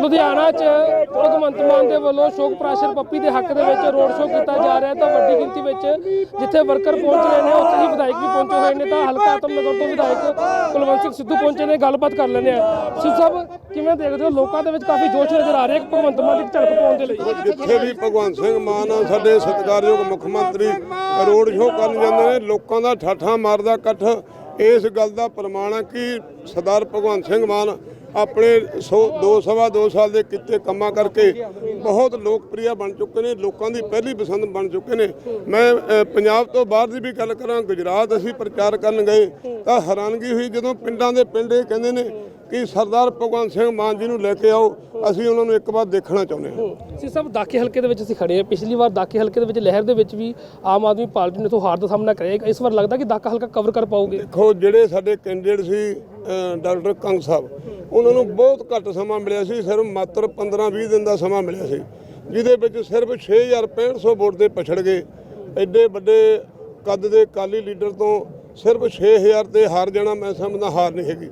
ਲੁਧਿਆਣਾ 'ਚ ਭਗਵੰਤ ਮਾਨ ਦੇ ਵੱਲੋਂ ਸ਼ੋਕ ਪ੍ਰਾਸ਼ਰ ਪੱਪੀ ਦੇ ਹੱਕ ਦੇ ਵਿੱਚ ਰੋਡ ਸ਼ੋਅ ਕੀਤਾ ਜਾ ਰਿਹਾ ਤਾਂ ਵੱਡੀ ਗਿਣਤੀ ਵਿੱਚ ਜਿੱਥੇ ਵਰਕਰ ਪਹੁੰਚ ਰਹੇ ਨੇ, ਉੱਥੇ ਹੀ ਵਿਧਾਇਕ ਵੀ ਪਹੁੰਚੇ ਹੋਏ ਨੇ ਤਾਂ ਹਲਕਾ ਆਤਮਨਗਰ ਤੋਂ ਵਿਧਾਇਕ ਕੁਲਵੰਤ ਸਿੰਘ ਸਿੱਧੂ ਪਹੁੰਚੇ ਨੇ, ਗੱਲਬਾਤ ਕਰ ਲੈਂਦੇ ਆ ਸਿੱਧੂ ਸਾਹਿਬ, ਕਿਵੇਂ ਦੇਖਦੇ ਹੋ? ਲੋਕਾਂ ਦੇ ਵਿੱਚ ਕਾਫੀ ਜੋਸ਼ ਨਜ਼ਰ ਆ ਰਿਹਾ ਭਗਵੰਤ ਮਾਨ ਦੀ ਝਲਕ ਪਾਉਣ ਦੇ ਲਈ। ਜਿੱਥੇ ਵੀ ਭਗਵੰਤ ਸਿੰਘ ਮਾਨ ਸਾਡੇ ਸਤਿਕਾਰਯੋਗ ਮੁੱਖ ਮੰਤਰੀ ਰੋਡ ਸ਼ੋਅ ਕਰਨ ਜਾਂਦੇ ਨੇ, ਲੋਕਾਂ ਦਾ ਠਾਠਾ ਮਾਰਦਾ ਇਕੱਠ। ਇਸ ਗੱਲ ਦਾ ਪ੍ਰਮਾਣ ਹੈ ਕਿ ਸਰਦਾਰ ਭਗਵੰਤ ਸਿੰਘ ਮਾਨ ਆਪਣੇ 100 ਦੋ ਸਵਾ ਦੋ ਸਾਲ ਦੇ ਕੀਤੇ ਕੰਮਾਂ ਕਰਕੇ ਬਹੁਤ ਲੋਕਪ੍ਰਿਯ ਬਣ ਚੁੱਕੇ ਨੇ, ਲੋਕਾਂ ਦੀ ਪਹਿਲੀ ਪਸੰਦ ਬਣ ਚੁੱਕੇ ਨੇ। ਮੈਂ ਪੰਜਾਬ ਤੋਂ ਬਾਹਰ ਦੀ ਵੀ ਗੱਲ ਕਰਾਂ, ਗੁਜਰਾਤ ਅਸੀਂ ਪ੍ਰਚਾਰ ਕਰਨ ਗਏ ਤਾਂ ਹੈਰਾਨਗੀ ਹੋਈ ਜਦੋਂ ਪਿੰਡਾਂ ਦੇ ਪਿੰਡ ਇਹ ਕਹਿੰਦੇ ਨੇ ਕਿ ਸਰਦਾਰ ਭਗਵੰਤ ਸਿੰਘ ਮਾਨ ਜੀ ਨੂੰ ਲੈ ਕੇ ਆਓ ਅਸੀਂ ਉਹਨਾਂ ਨੂੰ ਇੱਕ ਵਾਰ ਦੇਖਣਾ ਚਾਹੁੰਦੇ ਹਾਂ। ਸੀ ਸਾਹਿਬ ਦਾਕੇ ਹਲਕੇ ਦੇ ਵਿੱਚ ਅਸੀਂ ਖੜੇ ਹਾਂ। ਪਿਛਲੀ ਵਾਰ ਦਾਕੇ ਹਲਕੇ ਦੇ ਵਿੱਚ ਲਹਿਰ ਦੇ ਵਿੱਚ ਵੀ ਆਮ ਆਦਮੀ ਪਾਰਟੀ ਨੇ ਤੋਂ ਹਾਰ ਦਾ ਸਾਹਮਣਾ ਕਰਿਆ। ਇਸ ਵਾਰ ਲੱਗਦਾ ਕਿ ਦਾਕਾ ਹਲਕਾ ਕਵਰ ਕਰ ਪਾਓਗੇ? ਦੇਖੋ ਜਿਹੜੇ ਸਾਡੇ ਕੈਂਡੀਡੇਟ ਸੀ ਡਾਕਟਰ ਕੰਗ ਸਾਹਿਬ ਉਹਨਾਂ ਨੂੰ ਬਹੁਤ ਘੱਟ ਸਮਾਂ ਮਿਲਿਆ ਸੀ ਸਿਰਫ ਮਾਤਰ 15-20 ਦਿਨ ਦਾ ਸਮਾਂ ਮਿਲਿਆ ਸੀ ਜਿਹਦੇ ਵਿੱਚ ਸਿਰਫ 6500 ਵੋਟ ਦੇ ਪਛੜ ਗਏ। ਐਡੇ ਵੱਡੇ ਕੱਦ ਦੇ ਕਾਲੀ ਲੀਡਰ ਤੋਂ ਸਿਰਫ 6000 ਤੇ ਹਾਰ ਜਾਣਾ ਮੈਂ ਸਮਝਦਾ ਹਾਰ ਨਹੀਂ ਹੈਗੀ।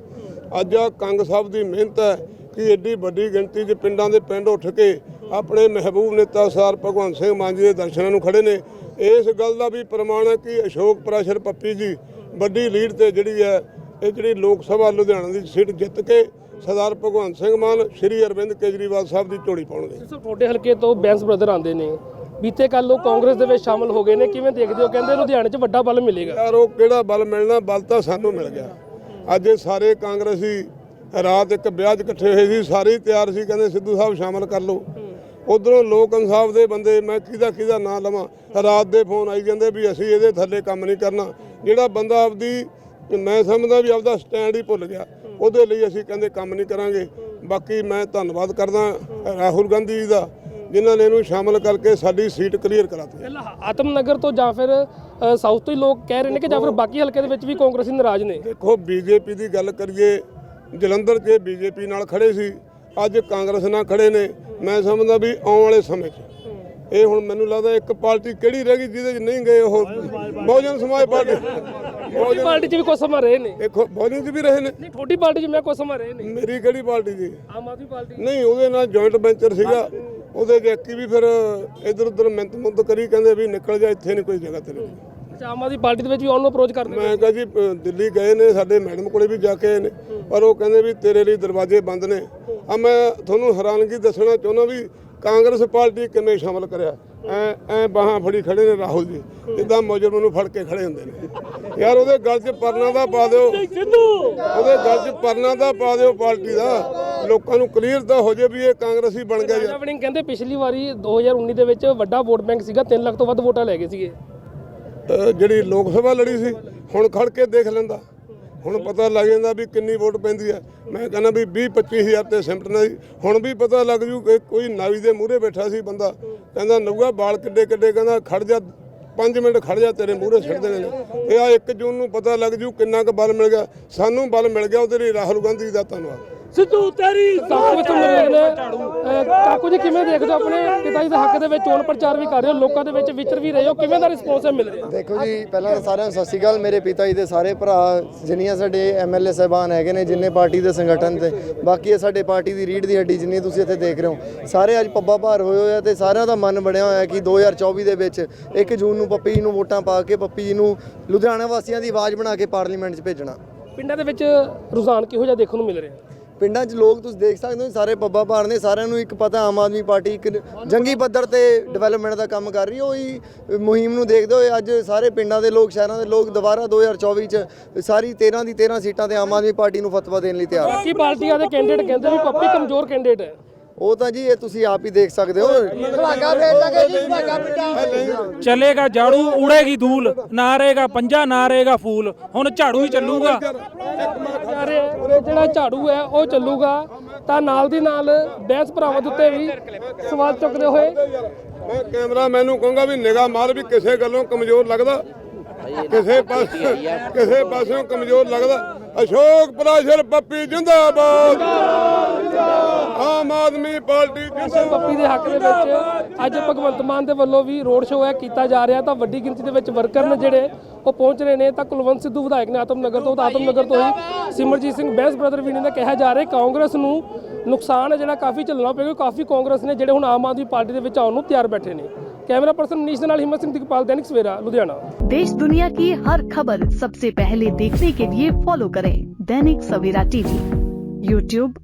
ਅੱਜ ਆ ਕੰਗ ਸਾਹਿਬ ਦੀ ਮਿਹਨਤ ਹੈ ਕਿ ਐਡੀ ਵੱਡੀ ਗਿਣਤੀ 'ਚ ਪਿੰਡਾਂ ਦੇ ਪਿੰਡ ਉੱਠ ਕੇ ਆਪਣੇ ਮਹਿਬੂਬ ਨੇਤਾ ਸਰ ਭਗਵੰਤ ਸਿੰਘ ਮਾਨ ਜੀ ਦੇ ਦਰਸ਼ਨਾਂ ਨੂੰ ਖੜੇ ਨੇ। ਇਸ ਗੱਲ ਦਾ ਵੀ ਪ੍ਰਮਾਣ ਹੈ ਕਿ ਅਸ਼ੋਕ ਪ੍ਰਾਸ਼ਰ ਪੱਪੀ ਜੀ ਵੱਡੀ ਲੀਡ ਤੇ ਜਿਹੜੀ ਹੈ ਇਹ ਜਿਹੜੀ ਲੋਕ ਸਭਾ ਲੁਧਿਆਣਾ ਦੀ ਸੀਟ ਜਿੱਤ ਕੇ ਸਰਦਾਰ ਭਗਵੰਤ ਸਿੰਘ ਮਾਨ ਸ਼੍ਰੀ ਅਰਵਿੰਦ ਕੇਜਰੀਵਾਲ ਸਾਹਿਬ ਦੀ ਝੋਲੀ ਪਾਉਣਗੇ ਸਰ ਤੁਹਾਡੇ ਹਲਕੇ ਤੋਂ ਬੈਂਸ ਬ੍ਰਦਰ ਆਉਂਦੇ ਨੇ। ਬੀਤੇ ਕੱਲ ਉਹ ਕਾਂਗਰਸ ਦੇ ਵਿੱਚ ਸ਼ਾਮਲ ਹੋ ਗਏ ਨੇ। ਕਿਵੇਂ ਦੇਖਦੇ ਹੋ? ਕਹਿੰਦੇ ਲੁਧਿਆਣੇ 'ਚ ਵੱਡਾ ਬਲ ਮਿਲੇਗਾ। ਯਾਰ ਉਹ ਕਿਹੜਾ ਬਲ ਮਿਲਣਾ? ਬਲ ਤਾਂ ਸਾਨੂੰ ਮਿਲ ਗਿਆ। ਅੱਜ ਇਹ ਸਾਰੇ ਕਾਂਗਰਸੀ ਰਾਤ ਇੱਕ ਵਿਆਹ 'ਚ ਇਕੱਠੇ ਹੋਏ ਸੀ, ਸਾਰੇ ਹੀ ਤਿਆਰ ਸੀ, ਕਹਿੰਦੇ ਸਿੱਧੂ ਸਾਹਿਬ ਸ਼ਾਮਲ ਕਰ ਲਓ। ਉਧਰੋਂ ਲੋਕ ਇਨਸਾਫ ਦੇ ਬੰਦੇ, ਮੈਂ ਕਿਹਦਾ ਕਿਹਦਾ ਨਾਂ ਲਵਾਂ? ਰਾਤ ਦੇ ਫੋਨ ਆਈ ਜਾਂਦੇ ਵੀ ਅਸੀਂ ਇਹਦੇ ਥੱਲੇ ਕੰਮ ਨਹੀਂ ਕਰਨਾ। ਜਿਹੜਾ ਬੰਦਾ ਆਪਦੀ, ਮੈਂ ਸਮਝਦਾ ਵੀ ਆਪਦਾ ਸਟੈਂਡ ਹੀ ਭੁੱਲ ਗਿਆ। ਉਹਦੇ ਲਈ ਅਸੀਂ ਕਹਿੰਦੇ ਕੰਮ ਨਹੀਂ ਕਰਾਂਗੇ। ਬਾਕੀ ਮੈਂ ਧੰਨਵਾਦ ਕਰਦਾ ਰਾਹੁਲ ਗਾਂਧੀ ਜੀ ਦਾ। ਜਿਨ੍ਹਾਂ ਨੇ ਇਹਨੂੰ ਸ਼ਾਮਲ ਕਰਕੇ ਸਾਡੀ ਸੀਟ ਕਲੀਅਰ ਕਰਾਤੀ। ਪਹਿਲਾਂ ਆਤਮਨਗਰ ਤੋਂ ਜਾਂ ਫਿਰ ਅ, ਸਾਊਥ ਤੋਂ ਹੀ ਲੋਕ ਕਹਿ ਰਹੇ ਨੇ ਕਿ ਜਾਂ ਫਿਰ ਬਾਕੀ ਹਲਕੇ ਦੇ ਵਿੱਚ ਵੀ ਕਾਂਗਰਸੀ ਨਾਰਾਜ਼ ਨੇ। ਦੇਖੋ ਬੀਜੇਪੀ ਦੀ ਗੱਲ ਕਰੀਏ ਜਲੰਧਰ 'ਚ ਬੀਜੇਪੀ ਨਾਲ ਖੜੇ ਸੀ ਅੱਜ ਕਾਂਗਰਸ ਨਾਲ ਖੜੇ ਨੇ। ਮੈਂ ਸਮਝਦਾ ਵੀ ਆਉਣ ਵਾਲੇ ਸਮੇਂ 'ਚ। ਇਹ ਹੁਣ ਮੈਨੂੰ ਲੱਗਦਾ ਇੱਕ ਪਾਰਟੀ ਕਿਹੜੀ ਰਹਿ ਗਈ ਜਿਹਦੇ 'ਚ ਨਹੀਂ ਗਏ ਉਹ। ਬਹੁਜਨ ਸਮਾਜ ਪਾਰਟੀ। ਤੁਹਾਡੀ ਪਾਰਟੀ 'ਚ ਵੀ ਕੁਝ ਸਮਾਂ ਰਹੇ ਨੇ। ਦੇਖੋ ਬਹੁਜਨ 'ਚ ਵੀ ਰਹੇ ਨੇ। ਨਹੀਂ ਤੁਹਾਡੀ ਪਾਰਟੀ 'ਚ ਮੈਂ ਕੁਝ ਸਮਾਂ ਰਹੇ ਨੇ। ਮੇਰੀ ਕਿਹੜੀ ਪਾਰਟੀ ਜੀ ਆਮ ਆਦਮੀ ਪਾਰਟੀ ਨਹੀਂ ਉਹਦੇ ਨਾਲ ਜੁਆਇੰਟ ਵੈਂਚਰ ਸੀਗਾ। ਉਹਦੇ ਵਿਅਕਤੀ ਵੀ ਫਿਰ ਇਧਰ ਉਧਰ ਮਿੰਤ ਮੁੰਤ ਕਰੀ ਕਹਿੰਦੇ ਵੀ ਨਿਕਲ ਜਾ ਇੱਥੇ ਨਹੀਂ ਕੋਈ ਜਗ੍ਹਾ ਤੇਰੇ ਅੱਛਾ ਆਮ ਆਦਮੀ ਪਾਰਟੀ ਦੇ ਵਿੱਚ ਵੀ ਉਹਨੂੰ ਅਪਰੋਚ ਕਰਦੇ ਮੈਂ ਕਹਾਂ ਜੀ ਅ, ਦਿੱਲੀ ਗਏ ਨੇ ਸਾਡੇ ਮੈਡਮ ਕੋਲੇ ਵੀ ਜਾ ਕੇ ਆਏ ਨੇ ਪਰ ਉਹ ਕਹਿੰਦੇ ਵੀ ਤੇਰੇ ਲਈ ਦਰਵਾਜ਼ੇ ਬੰਦ ਨੇ। ਆ ਮੈਂ ਤੁਹਾਨੂੰ ਹੈਰਾਨਗੀ ਦੱਸਣਾ ਚਾਹੁੰਦਾ ਵੀ ਕਾਂਗਰਸ ਪਾਰਟੀ ਕਿਵੇਂ ਸ਼ਾਮਲ ਕਰਿਆ? ਐ ਐ ਬਾਹਾਂ ਫੜੀ ਖੜੇ ਨੇ ਰਾਹੁਲ ਜੀ ਜਿੱਦਾਂ ਮੁਜਰਮ ਨੂੰ ਫੜ ਕੇ ਖੜੇ ਹੁੰਦੇ ਨੇ। ਯਾਰ ਉਹਦੇ ਗਲ 'ਚ ਪਰਨਾ ਦਾ ਪਾ ਦਿਓ। ਉਹਦੇ ਗਲ 'ਚ ਪਰਨਾ ਦਾ ਪਾ ਦਿਓ ਪਾਰਟੀ ਦਾ। ਲੋਕਾਂ ਨੂੰ ਕਲੀਅਰ ਤਾਂ ਹੋ ਜੇ ਵੀ ਇਹ ਕਾਂਗਰਸੀ ਬਣ ਗਿਆ ਯਾਰ। ਵੜਿੰਗ ਕਹਿੰਦੇ ਪਿਛਲੀ ਵਾਰੀ 2019 ਦੇ ਵਿੱਚ ਵੱਡਾ ਵੋਟ ਬੈਂਕ ਸੀਗਾ 3 ਲੱਖ ਤੋਂ ਵੱਧ ਵੋਟਾਂ ਲੈ ਗਏ ਸੀਗੇ। ਅ, ਜਿਹੜੀ ਲੋਕ ਸਭਾ ਲੜੀ ਸੀ ਹੁਣ ਖੜ ਕੇ ਦੇਖ ਲੈਂਦਾ। ਹੁਣ ਪਤਾ ਲੱਗ ਜਾਂਦਾ ਵੀ ਕਿੰਨੀ ਵੋਟ ਪੈਂਦੀ ਹੈ। ਮੈਂ ਕਹਿੰਦਾ ਵੀ 20 25000 ਤੇ ਸਿਮਟਣਾ ਸੀ ਹੁਣ ਵੀ ਪਤਾ ਲੱਗ ਜੂ ਕਿ ਕੋਈ ਨਾਵੀ ਦੇ ਮੂਹਰੇ ਬੈਠਾ ਸੀ ਬੰਦਾ। ਕਹਿੰਦਾ ਨਊਗਾ ਬਾਲ ਕਿੱਡੇ ਕਿੱਡੇ? ਕਹਿੰਦਾ ਖੜ ਜਾ 5 ਮਿੰਟ ਖੜ ਜਾ ਤੇਰੇ ਮੂਹਰੇ ਛੱਡ ਦੇਣੇ ਨੇ। ਇਹ ਆ 1 ਜੂਨ ਨੂੰ ਪਤਾ ਲੱਗ ਜੂ ਕਿੰਨਾ ਕੁ ਬਲ ਮਿਲ ਗਿਆ। ਸਾਨੂੰ ਬਲ ਮਿਲ ਗਿਆ ਉਹਦੇ ਲਈ ਰਾਹੁਲ ਗਾਂਧੀ ਦਾ ਧੰਨਵਾਦ। ਸਿੱਧੂ ਤੇਰੀ ਕਾਕੂ ਰਹੇ ਨੇ ਕਾਕੂ ਜੀ ਕਿਵੇਂ ਦੇਖਦੇ ਹੋ ਆਪਣੇ ਪਿਤਾ ਜੀ ਦੇ ਹੱਕ ਦੇ ਵਿੱਚ ਚੋਣ ਪ੍ਰਚਾਰ ਵੀ ਕਰ ਰਹੇ ਹੋ ਲੋਕਾਂ ਦੇ ਵਿੱਚ ਵਿਚਰ ਵੀ ਰਹੇ ਹੋ ਕਿਵੇਂ ਦਾ ਰਿਸਪੌਂਸ ਹੈ ਮਿਲ ਰਿਹਾ? ਦੇਖੋ ਜੀ ਪਹਿਲਾਂ ਸਾਰਿਆਂ ਨੂੰ ਸਤਿ ਸ਼੍ਰੀ ਅਕਾਲ ਮੇਰੇ ਪਿਤਾ ਜੀ ਦੇ ਸਾਰੇ ਭਰਾ ਜਿੰਨੀਆਂ ਸਾਡੇ ਐਮਐਲਏ ਸਾਹਿਬਾਨ ਹੈਗੇ ਨੇ ਜਿੰਨੇ ਪਾਰਟੀ ਦੇ ਸੰਗਠਨ ਤੇ ਬਾਕੀ ਇਹ ਸਾਡੇ ਪਾਰਟੀ ਦੀ ਰੀੜ ਦੀ ਹੱਡੀ ਜਿੰਨੀ ਤੁਸੀਂ ਇੱਥੇ ਦੇਖ ਰਹੇ ਹੋ ਸਾਰੇ ਅੱਜ ਪੱਬਾ ਭਾਰ ਹੋਏ ਹੋਏ ਆ ਤੇ ਸਾਰਿਆਂ ਦਾ ਮਨ ਬਣਿਆ ਹੋਇਆ ਕਿ 2024 ਦੇ ਵਿੱਚ 1 ਜੂਨ ਨੂੰ ਪੱਪੀ ਜੀ ਨੂੰ ਵੋਟਾਂ ਪਾ ਕੇ ਪੱਪੀ ਜੀ ਨੂੰ ਲੁਧਿਆਣਾ ਵਾਸੀਆਂ ਦੀ ਆਵਾਜ਼ ਬਣਾ ਕੇ ਪਾਰਲੀਮੈਂਟ 'ਚ ਭੇਜਣਾ। ਪਿੰਡਾਂ ਦੇ ਵਿੱਚ ਰੁਝਾਨ ਕਿਹੋ ਜਿਹਾ ਦੇਖਣ ਨੂੰ ਮਿਲ ਰਿਹਾ? ਪਿੰਡਾਂ 'ਚ ਲੋਕ ਤੁਸੀਂ ਦੇਖ ਸਕਦੇ ਹੋ, ਸਾਰੇ ਪੱਬਾ ਭਾਰ ਨੇ ਸਾਰਿਆਂ ਨੂੰ ਇੱਕ ਪਤਾ, ਆਮ ਆਦਮੀ ਪਾਰਟੀ ਇੱਕ ਜੰਗੀ ਪੱਧਰ ਤੇ ਡਿਵੈਲਪਮੈਂਟ ਦਾ ਕੰਮ ਕਰ ਰਹੀ ਹੈ, ਉਹੀ ਮੁਹਿੰਮ ਨੂੰ ਦੇਖਦੇ ਹੋਏ ਅੱਜ ਸਾਰੇ ਪਿੰਡਾਂ ਦੇ ਲੋਕ, ਸ਼ਹਿਰਾਂ ਦੇ ਲੋਕ ਦੁਬਾਰਾ 2024 'ਚ ਸਾਰੀ 13 ਦੀ 13 ਸੀਟਾਂ ਤੇ ਆਮ ਆਦਮੀ ਪਾਰਟੀ ਨੂੰ ਫਤਵਾ ਦੇਣ ਲਈ ਤਿਆਰ ਹੈ। ਬਾਕੀ ਪਾਰਟੀਆਂ ਦੇ ਕੈਂਡੀਡੇਟ ਕਹਿੰਦੇ ਵੀ ਪੱਪੀ ਕਮਜ਼ੋਰ ਕੈਂਡੀਡੇਟ ਹੈ। ਉਹ ਤਾਂ ਜੀ ਇਹ ਤੁਸੀਂ ਆਪ ਹੀ ਦੇਖ ਸਕਦੇ ਹੋ। ਚਲੇਗਾ ਝਾੜੂ ਉੜੇਗੀ ਧੂਲ ਨਾ ਰਹੇਗਾ ਪੰਜਾ ਨਾ ਰਹੇਗਾ ਫੂਲ। ਹੁਣ ਝਾੜੂ ਹੀ ਚੱਲੂਗਾ। ਜਾ ਜਿਹੜਾ ਝਾੜੂ ਹੈ ਉਹ ਚੱਲੂਗਾ। ਤਾਂ ਨਾਲ ਦੀ ਨਾਲ ਬੈਂਸ ਭਰਾਵਾਂ ਦੇ ਉੱਤੇ ਵੀ ਸਵਾਲ ਚੁੱਕਦੇ ਹੋਏ। ਮੈਂ ਕੈਮਰਾ ਮੈਨੂੰ ਕਹੂੰਗਾ ਵੀ ਨਿਗਾਹ ਮਾਰ ਵੀ ਕਿਸੇ ਗੱਲੋਂ ਕਮਜ਼ੋਰ ਲੱਗਦਾ। ਕਿਸੇ ਪਾਸੇ ਕਿਸੇ ਪਾਸਿਓਂ ਕਮਜ਼ੋਰ ਲੱਗਦਾ। ਅਸ਼ੋਕ ਪ੍ਰਾਸ਼ਰ ਪੱਪੀ ਜਿੰਦਾਬਾਦ। ਆਮ ਆਦਮੀ ਪਾਰਟੀ ਜਿੰਦਾਬਾਦ ਪੱਪੀ ਦੇ ਹੱਕ ਦੇ ਵਿੱਚ ਅੱਜ ਭਗਵੰਤ ਮਾਨ ਦੇ ਵੱਲੋਂ ਵੀ ਰੋਡ ਸ਼ੋਅ ਹੈ ਕੀਤਾ ਜਾ ਰਿਹਾ ਤਾਂ ਵੱਡੀ ਗਿਣਤੀ ਦੇ ਵਿੱਚ ਵਰਕਰ ਨੇ ਜਿਹੜੇ ਉਹ ਪਹੁੰਚ ਰਹੇ ਨੇ ਤਾਂ ਕੁਲਵੰਤ ਸਿੱਧੂ ਵਿਧਾਇਕ ਨੇ ਆਤਮਨਗਰ ਤੋਂ ਤਾਂ ਆਤਮਨਗਰ ਤੋਂ ਹੀ ਸਿਮਰਜੀਤ ਸਿੰਘ ਬੈਂਸ ਬ੍ਰਦਰ ਵੀ ਨੇ ਕਿਹਾ ਜਾ ਰਿਹਾ ਕਾਂਗਰਸ ਨੂੰ ਨੁਕਸਾਨ ਹੈ ਜਿਹੜਾ ਕਾਫੀ ਝੱਲਣਾ ਪਏਗਾ ਕਾਫੀ ਕਾਂਗਰਸ ਨੇ ਜਿਹੜੇ ਹੁਣ ਆਮ ਆਦਮੀ ਪਾਰਟੀ ਦੇ ਵਿੱਚ ਆਉਣ ਨੂੰ ਤਿਆਰ ਬੈਠੇ ਨੇ ਕੈਮਰਾ ਪਰਸਨ ਮਨੀਸ਼ ਦੇ ਨਾਲ ਹਿੰਮਤ ਸਿੰਘ ਦਿਗਪਾਲ ਦੈਨਿਕ ਸਵੇਰਾ ਲੁਧਿਆਣਾ देश दुनिया की हर खबर सबसे पहले देखने के लिए फॉलो करें दैनिक सवेरा टीवी यूट्यूब